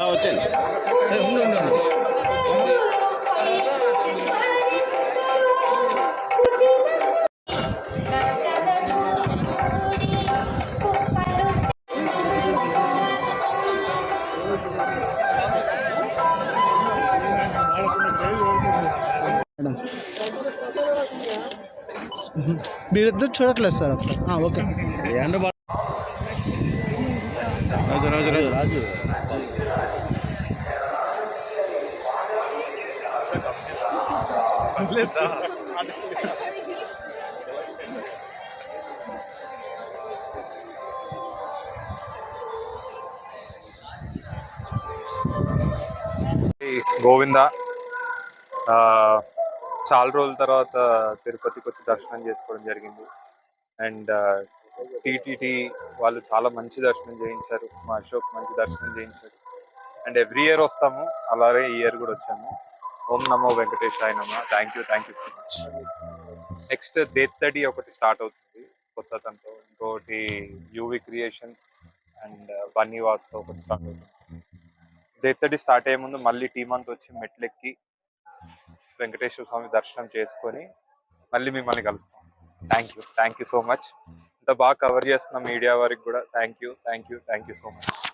వచ్చేయండి ఏ, ఉండు ఉండు ఉండు. మేడం మీరిద్దరు చూడట్లేదు సార్ అప్పుడు ఆ, ఓకే ఎండ బా- రాజు రాజు రాజు. రాజు గోవింద ఆ, చాలా రోజుల తర్వాత తిరుపతికి వచ్చి దర్శనం చేసుకోవడం జరిగింది. అండ్ టీటీటీ వాళ్ళు చాలా మంచి దర్శనం చేయించారు. మా అశోక్ మంచి దర్శనం చేయించారు. అండ్ ఎవ్రీ ఇయర్ వస్తాము. అలాగే ఈ ఇయర్ కూడా వచ్చాము. ఓం నమో వెంకటేశాయ నమ. Thank you thank you so much. Next Dethadi ఒకటి స్టార్ట్ అవుతుంది. కొత్త తనతో ఇంకోటి యూవి క్రియేషన్స్ అండ్ బన్నీవాస్తో ఒకటి స్టార్ట్ అవుతుంది. దేత్తడి స్టార్ట్ అయ్యే ముందు మళ్ళీ టీం అంతా వచ్చి మెట్లెక్కి వెంకటేశ్వర స్వామి దర్శనం చేసుకొని మళ్ళీ మిమ్మల్ని కలుస్తాం. Thank you. Thank you so much. ఇంత బాగా కవర్ చేస్తున్న మీడియా వారికి కూడా. Thank you thank you thank you so much